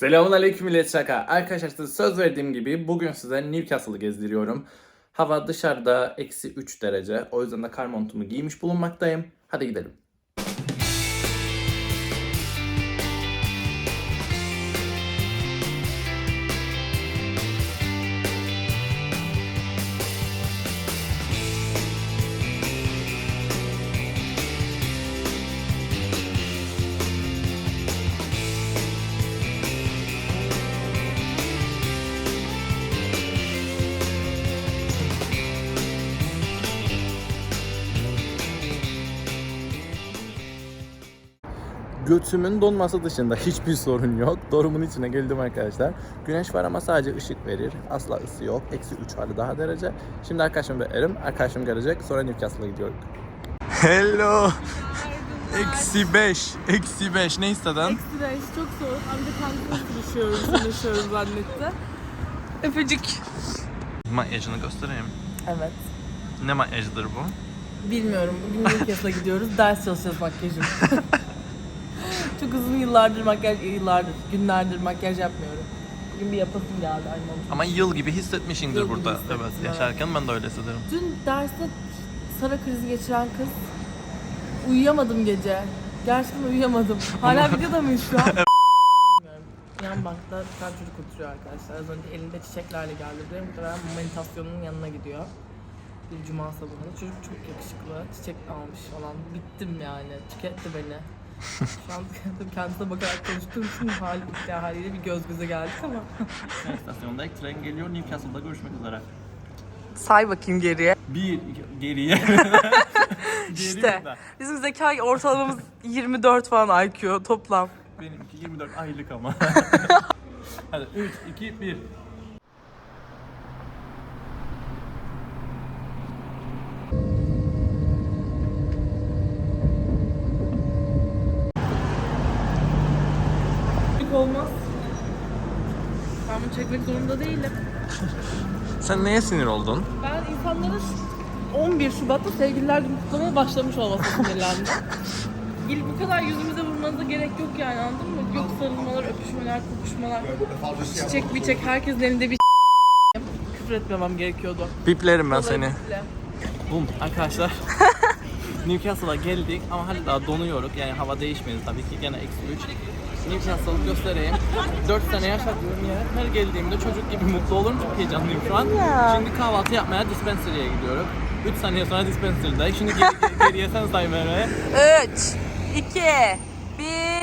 Selamun aleyküm millet şaka. Arkadaşlar size söz verdiğim gibi bugün size Newcastle'ı gezdiriyorum. Hava dışarıda eksi 3 derece. O yüzden de kar montumu giymiş bulunmaktayım. Hadi gidelim. Götümün donması dışında hiçbir sorun yok. Dorumun içine geldim arkadaşlar. Güneş var ama sadece ışık verir. Asla ısı yok. Eksi 3 hali daha derece. Şimdi arkadaşım beklerim. Arkadaşım gelecek. Sonra Newcastle'a gidiyorum. Hello. Eksi 5. Eksi 5. Ne istedin? Eksi beş çok soğuk. Amca kendimiz düşüyoruz, yaşıyoruz zannetti. Öpücük. Makyajını göstereyim. Evet. Ne makyajıdır bu? Bilmiyorum. Bugün Newcastle'a gidiyoruz. Ders çalışacağız makyajım. çok uzun yıllardır makyaj, yıllardır, günlerdir makyaj yapmıyorum. Bugün bir yapasım geldi aynı olmuş. Ama yıl gibi hissetmişsindir Yıl gibi burada. hissettim, evet, evet. yaşarken ben de öyle hissederim. Dün derste Sara krizi geçiren kız uyuyamadım gece. Gerçekten uyuyamadım. Hala videoda mıyız şu an? Bilmiyorum. Yan bankta bir tane çocuk oturuyor arkadaşlar. Az önce elinde çiçeklerle geldi buraya. Muhtemelen meditasyonun yanına gidiyor. Bir cuma sabahında. Çocuk çok yakışıklı. Çiçek almış falan. Bittim yani. Tüketti beni. Şu an tabii kendisine bakarak konuştuğum için hal, haliyle bir göz göze geldik ama. İstasyonda ilk tren geliyor. Newcastle'da görüşmek üzere. Say bakayım geriye. Bir iki- geriye. İşte. Bizim zeka ortalamamız 24 falan IQ toplam. Benimki 24 aylık ama. Hadi 3, 2, 1. olmaz. Ben bunu çekmek zorunda değilim. Sen neye sinir oldun? Ben insanların 11 Şubat'ta sevgililer günü kutlamaya başlamış olmasına sinirlendim. İlk bu kadar yüzümüze vurmanıza gerek yok yani anladın mı? Yok sarılmalar, öpüşmeler, kokuşmalar, çiçek bir çek, herkesin elinde bir küfür etmemem gerekiyordu. Biplerim ben seni. Dolayısıyla- Bum arkadaşlar. Newcastle'a geldik ama hala daha donuyoruz. Yani hava değişmedi tabii ki gene eksi 3. Newcastle'ı göstereyim. 4 sene yaşadığım yer. Her geldiğimde çocuk gibi mutlu olurum. Çok heyecanlıyım şu an. Şimdi kahvaltı yapmaya dispensary'e gidiyorum. 3 saniye sonra dispensary'dayım. Şimdi geri, geri- geriye sen say Merve. 3, 2, 1.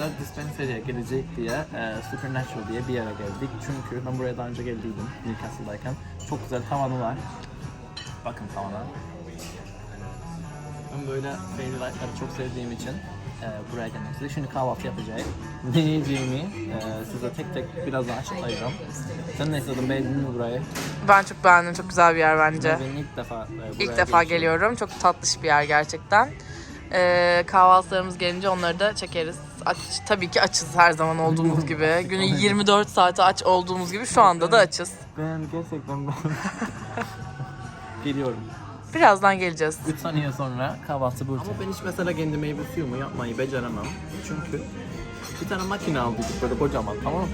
Arkadaşlar dispensary'e gelecek diye e, Supernatural diye bir yere geldik. Çünkü ben buraya daha önce geldiydim Newcastle'dayken. Çok güzel tavanı var. Bakın tavana. Ben böyle fairy light'ları çok sevdiğim için e, buraya gelmek istedim. Şimdi kahvaltı yapacağım. Ne yiyeceğimi e, size tek tek birazdan açıklayacağım. Sen ne istedin? Beğendin mi burayı? Ben çok beğendim. Çok güzel bir yer bence. Ben ilk defa e, buraya İlk defa gelişim. geliyorum. Çok tatlış bir yer gerçekten. Ee, kahvaltılarımız gelince onları da çekeriz. Aç, tabii ki açız her zaman olduğumuz gibi. Günün 24 saati aç olduğumuz gibi şu anda da açız. Ben gerçekten ben... Geliyorum. Birazdan geleceğiz. 3 saniye sonra kahvaltı burada. Ama ben hiç mesela kendi meyve suyumu yapmayı beceremem. Çünkü bir tane makine aldık böyle kocaman tamam mı?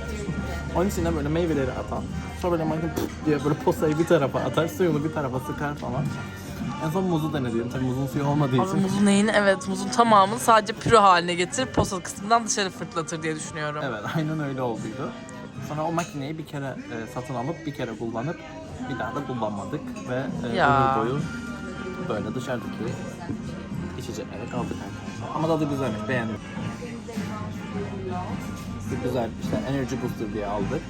Onun içine böyle meyveleri atan. Sonra böyle makine diye böyle posayı bir tarafa atar, suyunu bir tarafa sıkar falan. En son muzu denedim. Tabii muzun suyu olmadığı için. muzun neyini? Evet muzun tamamını sadece püre haline getirip posa kısmından dışarı fırlatır diye düşünüyorum. Evet, aynen öyle olduydu. Sonra o makineyi bir kere e, satın alıp bir kere kullanıp bir daha da kullanmadık ve e, Ya. ömür boyu böyle dışarıdaki içeceklere kaldık arkadaşlar. Ama tadı güzelmiş, beğendim. Çok güzel işte energy booster diye aldık.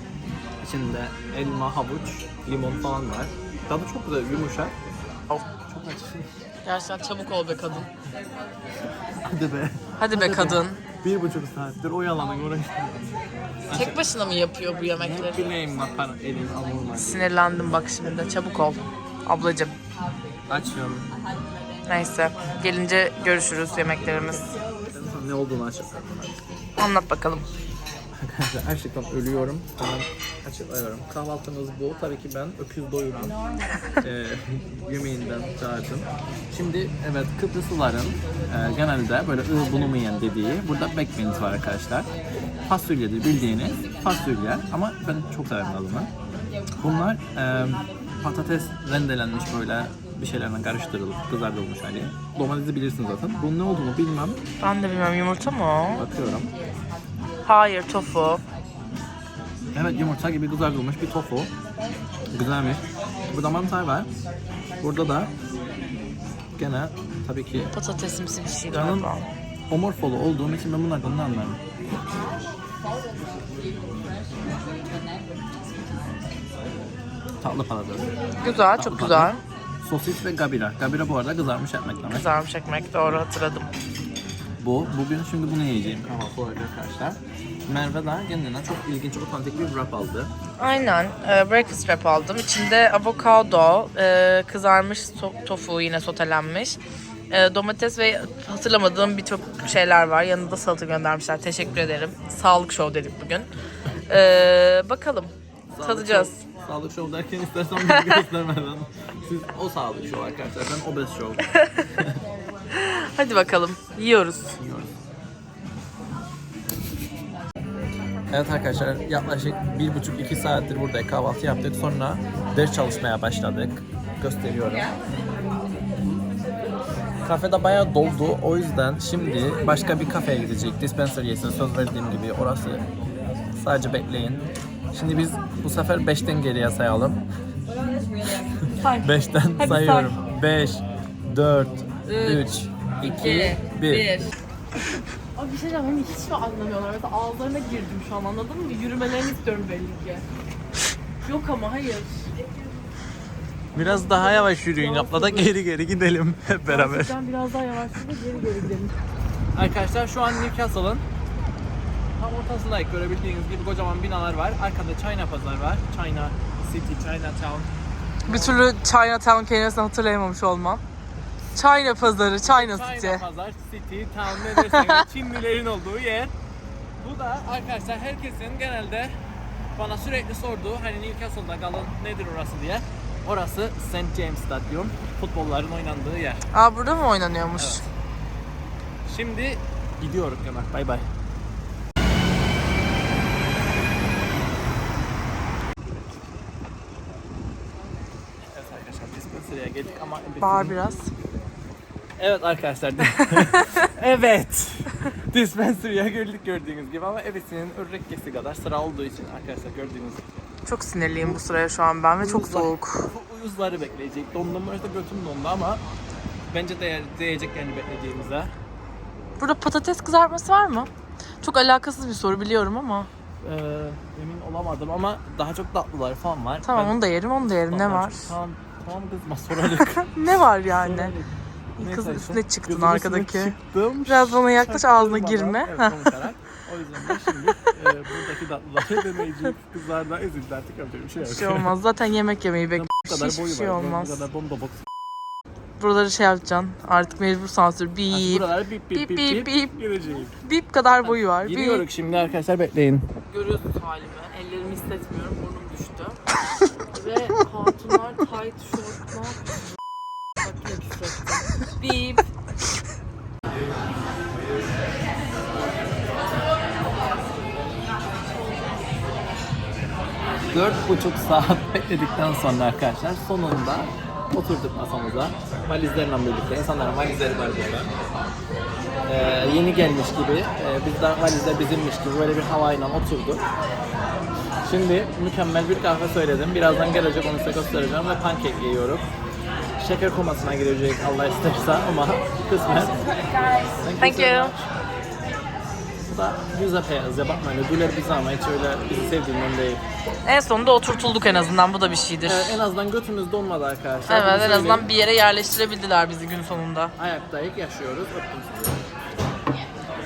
İçinde elma, havuç, limon falan var. Tadı çok güzel, yumuşak. Of. Gerçekten çabuk ol be kadın. Hadi be. Hadi be kadın. Bir buçuk saattir oyalanın uğraştım. Tek başına mı yapıyor bu Ne yemekleri? bileyim yapar elim alırlar. Sinirlendim bak şimdi. Çabuk ol. Ablacım. Açıyorum. Neyse. Gelince görüşürüz yemeklerimiz. Ne olduğunu açıklıyorum. Anlat bakalım. Arkadaşlar gerçekten ölüyorum. Hemen açıklıyorum. Kahvaltımız bu. Tabii ki ben öküz doyuran e, yemeğinden çağırdım. Şimdi evet Kıbrıslıların e, genelde böyle ığ bulunmayan dediği burada bekmeniz var arkadaşlar. Fasulyedir bildiğiniz fasulye ama ben çok severim adını. Bunlar e, patates rendelenmiş böyle bir şeylerle karıştırılıp kızartılmış hani. Domatesi bilirsiniz zaten. Bunun ne olduğunu bilmem. Ben de bilmiyorum yumurta mı o? Bakıyorum. Hayır tofu. Evet yumurta gibi kızartılmış bir tofu. Güzelmiş. Burada mantar var. Burada da gene tabii ki Patatesimsi bir şey galiba. omorfolu olduğum için ben bunlardan ne anlarım. Tatlı patates. Güzel, çok güzel. Sosis ve gabira. Gabira bu arada kızarmış ekmek demek. Kızarmış ekmek doğru hatırladım. Bu. Bugün şimdi bunu yiyeceğim kahvaltı olarak arkadaşlar. Merve de kendine çok ilginç, otantik bir wrap aldı. Aynen. e, breakfast wrap aldım. İçinde avokado, e, kızarmış so- tofu yine sotelenmiş. e, domates ve hatırlamadığım birçok şeyler var. Yanında salata göndermişler. Teşekkür ederim. Sağlık show dedik bugün. E, bakalım. Tadacağız. Sağlık, sağlık show derken istersen bunu göstermeden. Siz o sağlık show arkadaşlar. Ben obez show. Hadi bakalım. Yiyoruz. Evet arkadaşlar yaklaşık bir buçuk iki saattir burada kahvaltı yaptık. Sonra ders çalışmaya başladık. Gösteriyorum. Kafede bayağı doldu. O yüzden şimdi başka bir kafeye gidecek. Dispensary'e söz verdiğim gibi orası. Sadece bekleyin. Şimdi biz bu sefer 5'ten geriye sayalım. 5'ten sayıyorum. 5, 4, 3, 2, 1. Abi bir şey diyeceğim hani hiç mi anlamıyorlar? Mesela ağızlarına girdim şu an anladın mı? Yürümelerini istiyorum belli ki. Yok ama hayır. Biraz daha yavaş yürüyün abla da geri geri gidelim hep beraber. Gerçekten biraz daha yavaş ve geri geri gidelim. Arkadaşlar şu an Newcastle'ın tam ortasındayız. Görebildiğiniz gibi kocaman binalar var. Arkada China pazar var. China City, Chinatown. Bir türlü Chinatown kelimesini hatırlayamamış olmam. China pazarı, China City. China pazar, City, Town ne derseniz Çinlilerin olduğu yer. Bu da arkadaşlar herkesin genelde bana sürekli sorduğu hani Newcastle'da kalın nedir orası diye. Orası St. James Stadyum. Futbolların oynandığı yer. Aa burada mı oynanıyormuş? Evet. Şimdi gidiyoruz Kemal. Bay bay. Evet arkadaşlar dispensary'e geldik ama Bağır biraz. Evet arkadaşlar. evet. Dispensary'e geldik gördüğünüz gibi ama ebesinin örrekkesi kadar sıra olduğu için arkadaşlar gördüğünüz gibi. Çok sinirliyim bu sıraya şu an ben ve çok Uyuzlar- soğuk. Uyuzları bekleyecek. Dondum işte götüm dondu ama bence değer, değecek yani bekleyeceğimize. Burada patates kızartması var mı? Çok alakasız bir soru biliyorum ama. Ee, emin olamadım ama daha çok tatlılar falan var. Tamam Ben- onu da yerim onu da yerim. Ne Tamam, var? Tamam, tamam kızma sorarık. Ne var yani? Sorarık. Kızın Neyse, üstüne çıktın gözümün arkadaki. üstüne çıktım. Biraz bana yaklaş, ağzına Çaktırmadan, girme. Evet. O yüzden de şimdi e, buradaki tatlıları deneyecek kızlar da üzüldü artık yapacak bir şey yok. Bir şey olmaz. Zaten yemek yemeyi Bu bekliyorum. kadar Hiçbir şey var. olmaz. Bu kadar bomba box. Buraları şey yapacaksın. Artık mecbur sansür. Bip. Buralara bip bip Bip, bip bip, bip, bip. gireceğim. Bip kadar boyu var. Bip. Gidiyoruz şimdi arkadaşlar bekleyin. Görüyorsunuz halimi. Ellerimi hissetmiyorum. Burnum düştü. Ve hatunlar tight. Bak küfür ettim. Bip. Dört buçuk saat bekledikten sonra arkadaşlar sonunda oturduk masamıza. Valizlerle birlikte. İnsanların valizleri var burada. Ee, yeni gelmiş gibi, e, biz de valizler bizimmiş gibi böyle bir havayla oturduk. Şimdi mükemmel bir kahve söyledim. Birazdan gelecek onu size göstereceğim ve pankek yiyorum. Şeker komasına girecek Allah isterse ama kısmet. Thank you. Bu da yüze beyaz ya bakma öyle güler bize ama hiç öyle bizi sevdiğinden değil. En sonunda oturtulduk en azından. Bu da bir şeydir. Evet, en azından götümüz donmadı arkadaşlar. Evet en azından bir yere yerleştirebildiler bizi gün sonunda. Ayaktayız, yaşıyoruz. Öptüm sizi.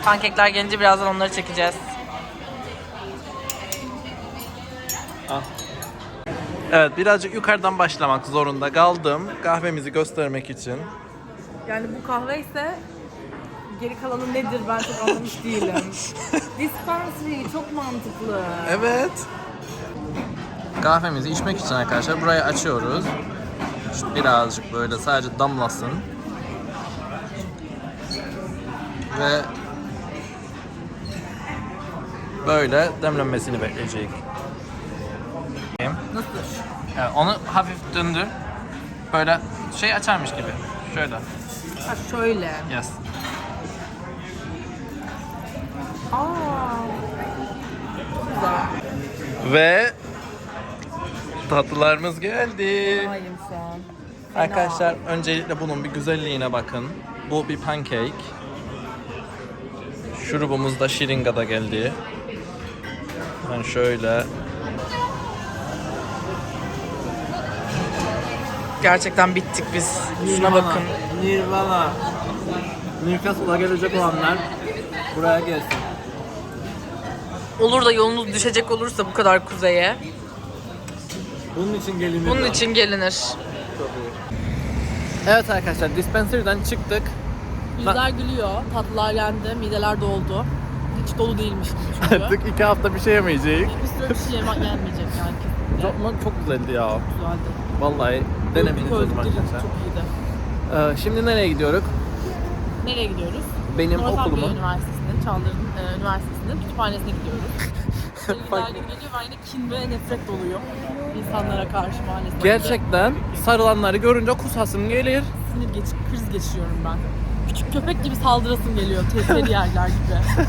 Pankekler gelince birazdan onları çekeceğiz. Evet birazcık yukarıdan başlamak zorunda kaldım. Kahvemizi göstermek için. Yani bu kahve ise geri kalanı nedir ben çok anlamış değilim. Dispensary çok mantıklı. Evet. Kahvemizi içmek için arkadaşlar burayı açıyoruz. İşte birazcık böyle sadece damlasın. Ve böyle demlenmesini bekleyecek. Nasıl? Evet, onu hafif döndür. Böyle şey açarmış gibi. Şöyle. Ha şöyle. Yes. Aa. Güzel. Ve tatlılarımız geldi. Hayım şu an. Arkadaşlar öncelikle bunun bir güzelliğine bakın. Bu bir pancake. Şurubumuz da şiringada geldi. Ben şöyle Gerçekten bittik biz. Şuna bakın. Nirvana. Newcastle'a gelecek olanlar buraya gelsin. Olur da yolunuz düşecek olursa bu kadar kuzeye. Bunun için gelinir. Bunun için gelinir. Evet arkadaşlar dispensary'den çıktık. Yüzler gülüyor, tatlılar yendi, mideler doldu. Hiç dolu değilmiş gibi çünkü. Artık iki hafta bir şey yemeyeceğiz. Bir sürü bir şey yemek yenmeyecek yani kesinlikle. Çok, çok güzeldi ya. Güzeldi. Vallahi lazım Öldük, arkadaşlar. Çok iyiydi. Ee, şimdi nereye gidiyoruz? Nereye gidiyoruz? Benim Northumbria okulumun Üniversitesi'nin, Çağlar'ın e, üniversitesinin kütüphanesine gidiyoruz. Gibi geliyor ve aynı kin ve nefret doluyor insanlara karşı maalesef. gerçekten sarılanları görünce kusasım gelir. Sinir geç, kriz geçiriyorum ben. Küçük köpek gibi saldırasım geliyor tehlikeli yerler gibi.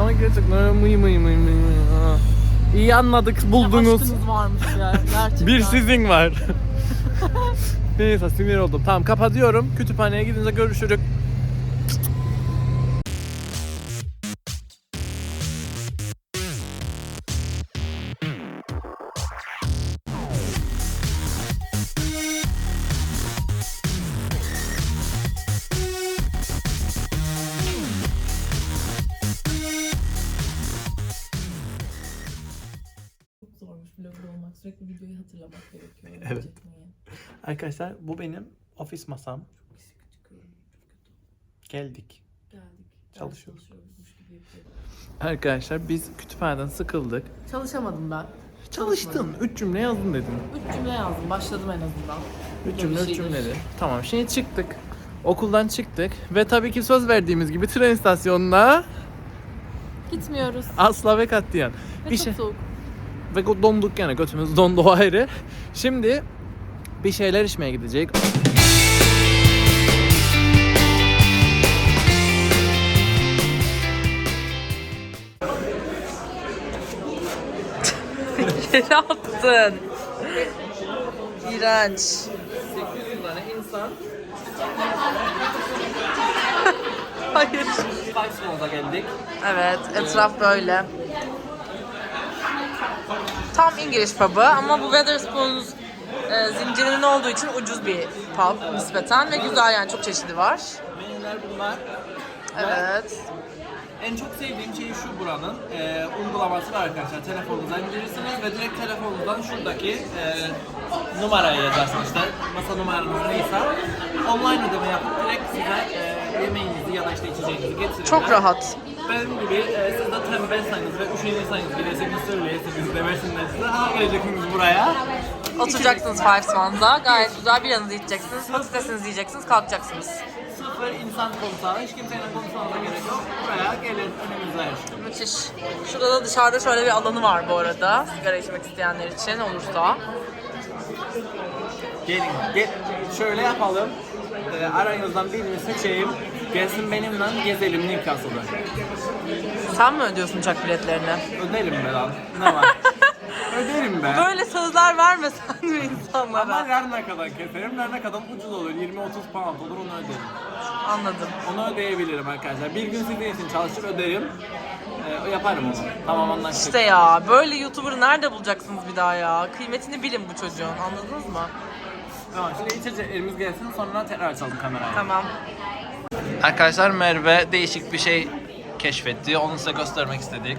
Ama gerçekten öyle mıy mıy mıy mıy mıy. İyi anladık buldunuz. Aşkınız varmış ya gerçekten. Bir sizin var. Neyse sinir oldum. Tamam kapatıyorum. Kütüphaneye gidince görüşürük. Arkadaşlar bu benim ofis masam. Çok çıkıyorum. Çok kötü. Geldik. Geldik. Çalışıyoruz. Çalışıyoruzmuş gibi yapıyorum. Arkadaşlar biz kütüphaneden sıkıldık. Çalışamadım ben. Çalıştın. Üç cümle yazdın dedim. Üç cümle yazdım. Başladım en azından. Üç cümle üç şeydir. cümleli. Tamam şimdi çıktık. Okuldan çıktık ve tabii ki söz verdiğimiz gibi tren istasyonuna Gitmiyoruz. asla ve katiyen. Ve bir çok şey soğuk. ve donduk yani götümüz dondu o ayrı. Şimdi bir şeyler içmeye gidecek. Yere attın. İğrenç. 800 tane insan Hayır. Foxmore'a geldik. Evet, etraf böyle. Tam İngiliz pub'ı ama bu Wetherspoons e, zincirinin olduğu için ucuz bir pub nispeten ve güzel yani çok çeşidi var. Menüler bunlar. Evet. En çok sevdiğim şey şu buranın e, uygulaması var arkadaşlar. Telefonunuzdan indirirsiniz ve direkt telefonunuzdan şuradaki e, numarayı yazarsınız işte. Masa numaranız neyse. Online ödeme yapıp direkt size e, yemeğinizi ya da işte içeceğinizi getirirler. Çok rahat. Benim gibi e, siz de tembelseniz ve üşenirseniz giderseniz söyleyerseniz demesinler size. Ha geleceksiniz buraya. Oturacaksınız Five Swans'a. Gayet güzel bir yanınızı içeceksiniz. Patatesinizi yiyeceksiniz, kalkacaksınız. Sıfır insan kontağı. Hiç kimseyle konuşmanıza gerek yok. Buraya gelin önümüzde şey. Müthiş. Şurada da dışarıda şöyle bir alanı var bu arada. Sigara içmek isteyenler için olursa. Gelin, gel, şöyle yapalım. Ee, aranızdan birini seçeyim. Gelsin benimle gezelim Newcastle'da. Sen mi ödüyorsun uçak biletlerini? Öderim be lan. Ne var? Öderim be. Böyle sözler vermesen mi Ama insanlara? nerede kadar keserim, nerede kadar ucuz olur. 20-30 pound olur onu öderim. Anladım. Onu ödeyebilirim arkadaşlar. Bir gün sizin için çalışıp öderim. Ee, yaparım onu. Tamam anlaştık. İşte ya böyle YouTuber'ı nerede bulacaksınız bir daha ya? Kıymetini bilin bu çocuğun anladınız mı? Tamam şimdi içeceklerimiz gelsin sonra tekrar açalım kamerayı. Tamam. Arkadaşlar Merve değişik bir şey keşfetti. Onu size göstermek istedik.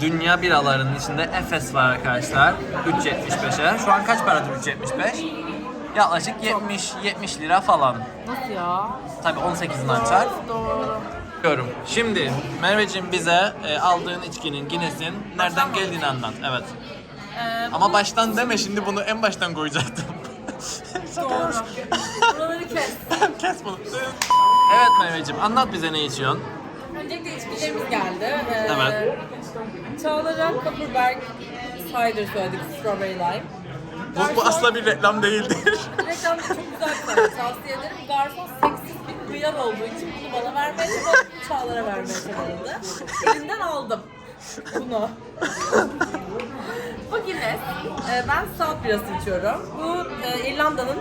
Dünya biralarının içinde Efes var arkadaşlar. 3.75'e. Şu an kaç paradır 3.75? Yaklaşık 70 70 lira falan. Nasıl ya? Tabii 18'inden çarp. Doğru. Diyorum. Şimdi Merveciğim bize e, aldığın içkinin Guinness'in nereden geldiğini anlat. Evet. Ee, Ama baştan deme şimdi bunu en baştan koyacaktım. Doğru. Buraları kes. Kes bunu. Evet Merveciğim anlat bize ne içiyorsun? Öncelikle içkilerimiz geldi. Ee, Evet. Çağlar'a Copperberg Cider söyledik, Strawberry Lime. Bu, bu asla bir reklam değildir. Reklam çok güzel bir tane tavsiye ederim. Garson seksiz bir hıyar olduğu için bunu bana vermeye çabaladı, Çağlar'a vermeye çabaladı. Elimden aldım bunu. Bu Guinness. Ee, ben stout birası içiyorum. Bu e, İrlanda'nın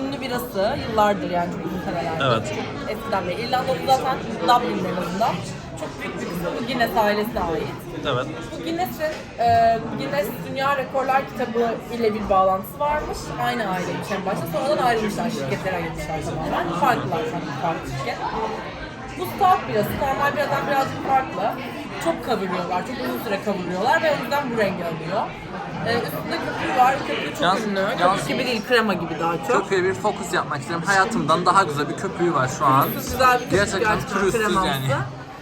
ünlü birası. Yıllardır yani muhtemelen. Evet. Eskiden beri. İrlanda'da zaten Dublin'de en azından. Çok büyük bir kısmı bu Guinness ailesine ait. evet. Bu Guinness'in e, Guinness Dünya Rekorlar Kitabı ile bir bağlantısı varmış. Aynı aileymiş en başta. Sonradan ayrılmışlar, şirketlere ayrılmışlar tamamen. Farklılar farklı, farklı şirket. Bu stout birası normal biradan birazcık farklı. Çok kavuruyorlar, çok uzun süre kavuruyorlar ve o yüzden bu rengi alıyor. E, üstünde köpüğü var, köpüğü çok Yalnız- ünlü. yalnız- Köpük gibi değil, krema gibi daha çok. Köpüğe bir fokus yapmak istiyorum. Hayatımdan daha güzel bir köpüğü var şu an. Pürüzsüz güzel bir köpük Gerçekten pürüzsüz kremamsı. yani.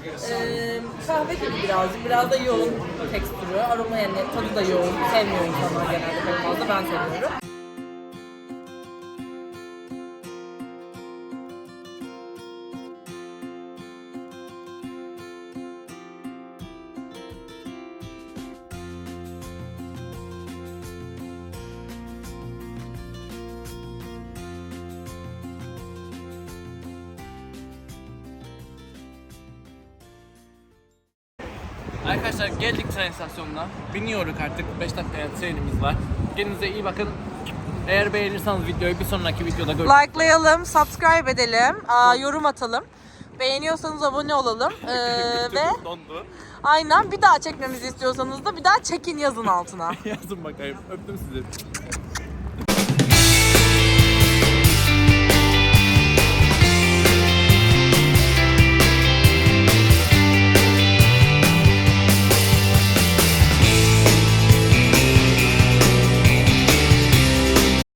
Ee, kahve gibi birazcık. Biraz da yoğun tekstürü. Aroma yani tadı da yoğun. Sevmiyor insanlar genelde pek fazla. Ben seviyorum. İstasyonuna. Biniyoruz artık. 5 dakikaya trenimiz var. Kendinize iyi bakın. Eğer beğenirseniz videoyu bir sonraki videoda görüşürüz. Likelayalım, subscribe edelim, aa, yorum atalım. Beğeniyorsanız abone olalım. Ee, ve Dondu. aynen bir daha çekmemizi istiyorsanız da bir daha çekin yazın altına. Yazın bakayım. Öptüm sizi.